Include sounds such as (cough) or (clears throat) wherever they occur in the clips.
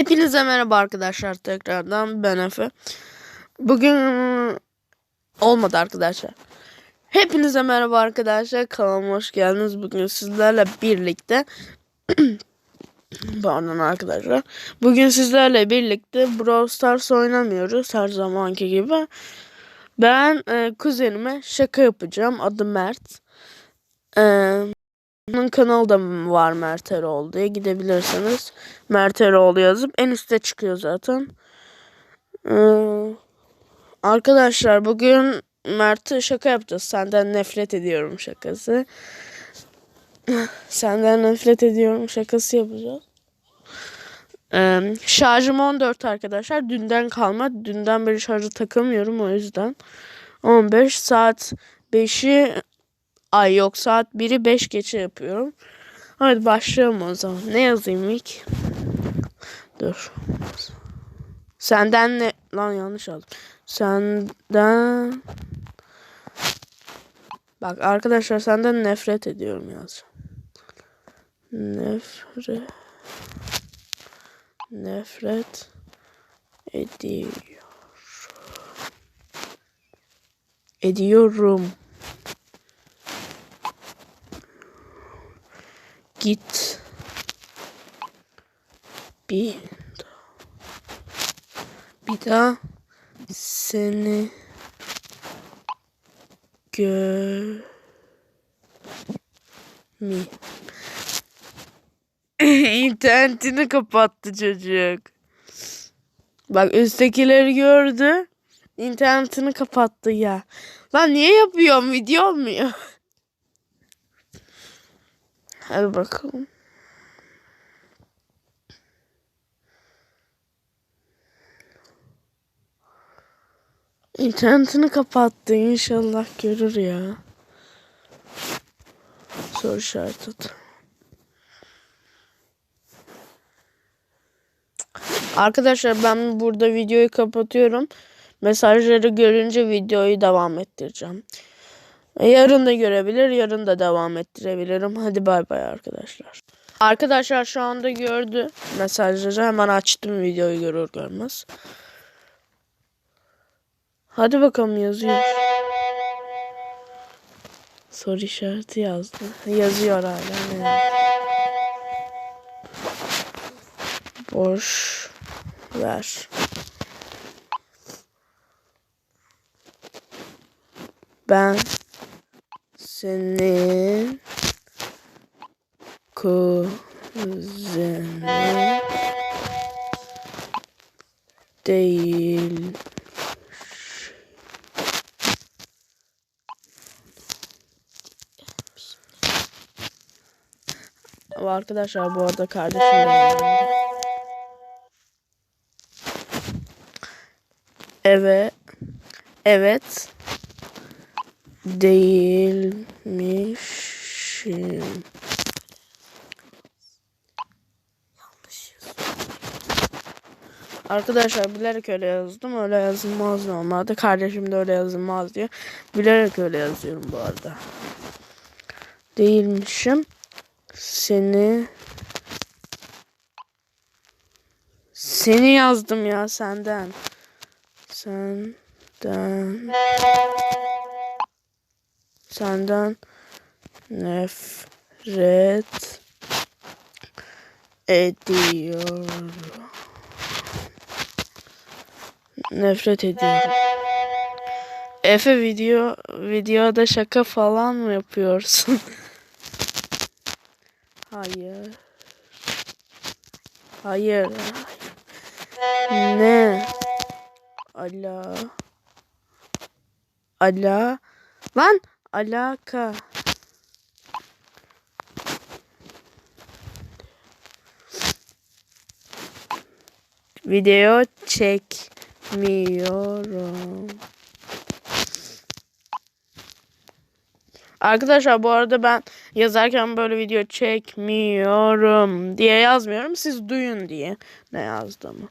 Hepinize merhaba arkadaşlar tekrardan ben Efe. Bugün olmadı arkadaşlar. Hepinize merhaba arkadaşlar kanalıma hoş geldiniz. Bugün sizlerle birlikte (clears throat) Pardon arkadaşlar. Bugün sizlerle birlikte Brawl Stars oynamıyoruz her zamanki gibi. Ben e, kuzenime şaka yapacağım. Adı Mert. Eee onun kanalı da var Mert Eroğlu diye gidebilirsiniz. Mert Eroğlu yazıp en üstte çıkıyor zaten. Ee, arkadaşlar bugün Mert'e şaka yapacağız. Senden nefret ediyorum şakası. Senden nefret ediyorum şakası yapacağız. Ee, şarjım 14 arkadaşlar. Dünden kalma. Dünden beri şarjı takamıyorum o yüzden. 15 saat 5'i Ay yok saat 1'i 5 geçe yapıyorum. Hadi başlayalım o zaman. Ne yazayım ilk? Dur. Senden ne? Lan yanlış aldım. Senden... Bak arkadaşlar senden nefret ediyorum yazacağım. Nefret... Nefret ediyor. Ediyorum. Git bir bir daha seni gö mi (laughs) internetini kapattı çocuk. Bak üsttekileri gördü. İnternetini kapattı ya. Lan niye yapıyorum? Video olmuyor. Hadi bakalım. İnternetini kapattı. İnşallah görür ya. Soru işareti. Arkadaşlar ben burada videoyu kapatıyorum. Mesajları görünce videoyu devam ettireceğim. Yarın da görebilir, yarın da devam ettirebilirim. Hadi bay bay arkadaşlar. Arkadaşlar şu anda gördü mesajları. Hemen açtım videoyu görür görmez. Hadi bakalım yazıyor. Soru işareti yazdı. Yazıyor hala. Boş ver. Ben senin kuzenin değil. Arkadaşlar bu arada kardeşim de Evet. Evet. Değilmişim. Arkadaşlar bilerek öyle yazdım. Öyle yazılmaz normalde. Kardeşim de öyle yazılmaz diyor. Bilerek öyle yazıyorum bu arada. Değilmişim. Seni Seni yazdım ya senden. Senden Senden nefret ediyorum. Nefret ediyorum. Efe video videoda şaka falan mı yapıyorsun? (laughs) hayır. Hayır. Ne? Ala. Ala. Lan alaka. Video çekmiyorum. Arkadaşlar bu arada ben yazarken böyle video çekmiyorum diye yazmıyorum. Siz duyun diye ne yazdığımı.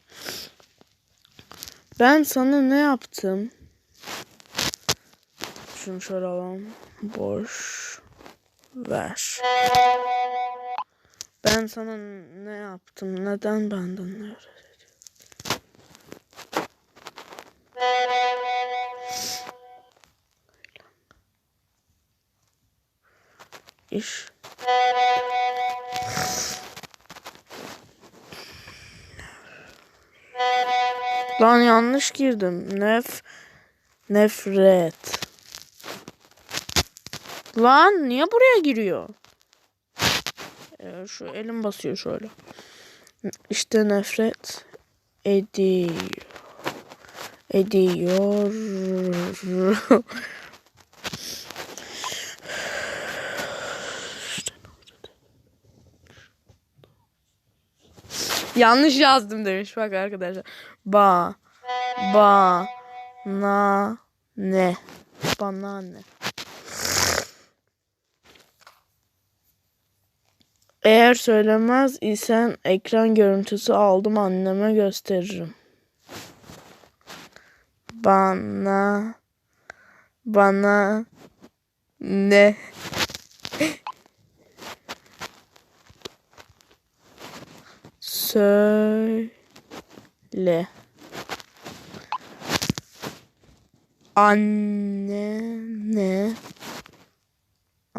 Ben sana ne yaptım? Şöyle alalım. Boş ver. Ben sana ne yaptım? Neden benden ne? İş. Lan yanlış girdim. Nef nefret. Lan niye buraya giriyor? Ee, şu elim basıyor şöyle. İşte nefret ediyor. Ediyor. Yanlış yazdım demiş bak arkadaşlar. Ba ba na ne bana Eğer söylemez isen ekran görüntüsü aldım anneme gösteririm. Bana bana ne? Söyle. Annene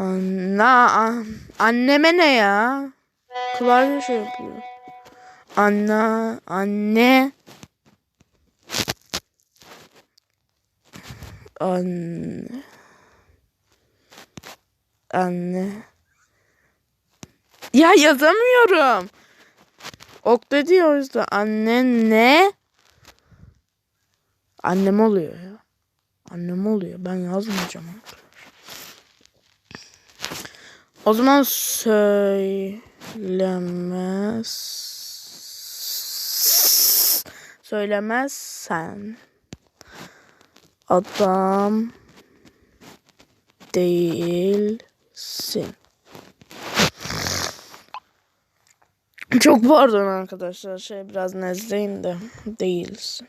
Anna an, anneme ne ya? Klavye şey yapıyor. Anna anne anne anne ya yazamıyorum. Ok dedi o yüzden anne ne? Annem oluyor ya. Annem oluyor. Ben yazmayacağım. O zaman söylemez söylemezsen adam değilsin. Çok pardon arkadaşlar. Şey biraz nezleyim de değilsin.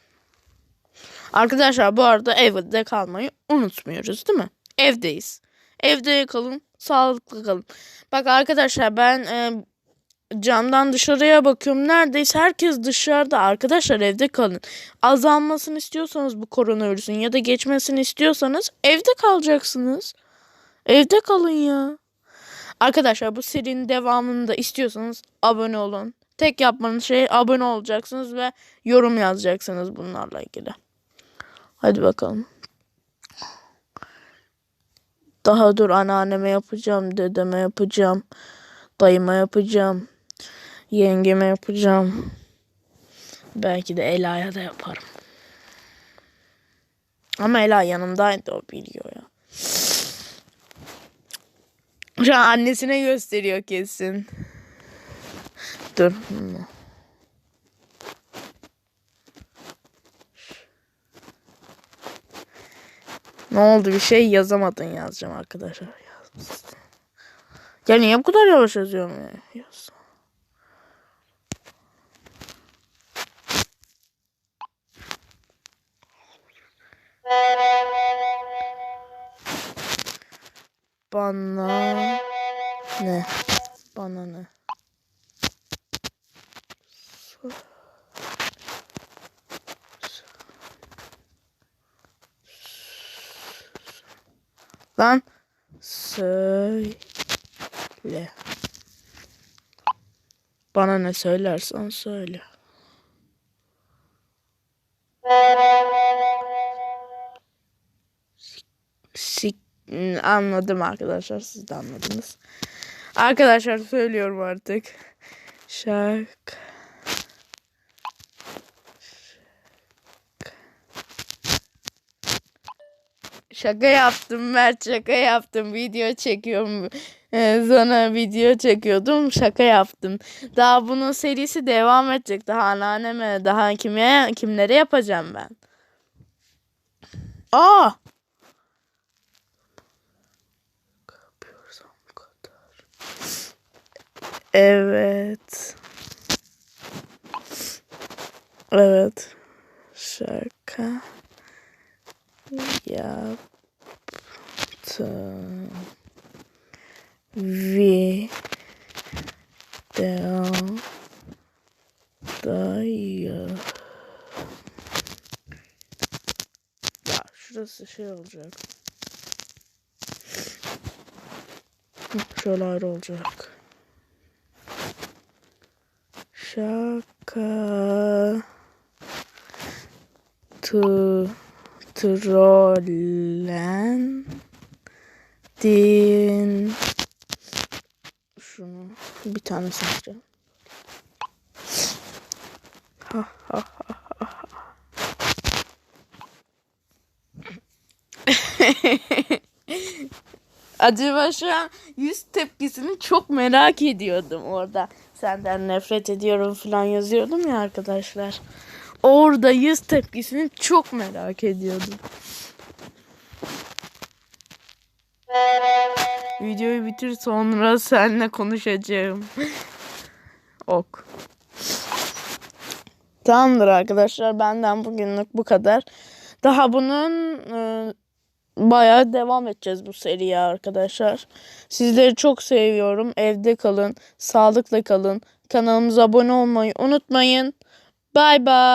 Arkadaşlar bu arada evde kalmayı unutmuyoruz değil mi? Evdeyiz. Evde kalın, sağlıklı kalın. Bak arkadaşlar ben e, camdan dışarıya bakıyorum. Neredeyse herkes dışarıda. Arkadaşlar evde kalın. Azalmasını istiyorsanız bu koronavirüsün ya da geçmesini istiyorsanız evde kalacaksınız. Evde kalın ya. Arkadaşlar bu serinin devamını da istiyorsanız abone olun. Tek yapmanız şey abone olacaksınız ve yorum yazacaksınız bunlarla ilgili. Hadi bakalım. Daha dur anneanneme yapacağım, dedeme yapacağım, dayıma yapacağım, yengeme yapacağım. Belki de Ela'ya da yaparım. Ama Ela yanımdaydı o biliyor ya. Şu an annesine gösteriyor kesin. Dur. Ne oldu bir şey yazamadın yazacağım arkadaşlar. Yazmışsın. Ya niye bu kadar yavaş yazıyorum ya? Yaz. Bana ne? Bana ne? Lan söyle. Bana ne söylersen söyle. Sik anladım arkadaşlar siz de anladınız. Arkadaşlar söylüyorum artık. Şarkı Şaka yaptım Mert şaka yaptım. Video çekiyorum. Ee, sonra video çekiyordum. Şaka yaptım. Daha bunun serisi devam edecek. Daha anneanneme daha kime kimlere yapacağım ben. Aa! Evet. Evet. Şaka yaptım. Videoyu Dayı. Ya şurası şey olacak. Şöyle ayrı olacak. Şaka. Tu trollen din şunu bir tane seçeceğim. Ha ha ha ha. (laughs) Acaba şu an yüz tepkisini çok merak ediyordum orada. Senden nefret ediyorum falan yazıyordum ya arkadaşlar. Orada yüz tepkisini çok merak ediyordum. Videoyu bitir sonra seninle konuşacağım. ok. Tamamdır arkadaşlar. Benden bugünlük bu kadar. Daha bunun e, bayağı devam edeceğiz bu seriye arkadaşlar. Sizleri çok seviyorum. Evde kalın. Sağlıkla kalın. Kanalımıza abone olmayı unutmayın. Bay bay.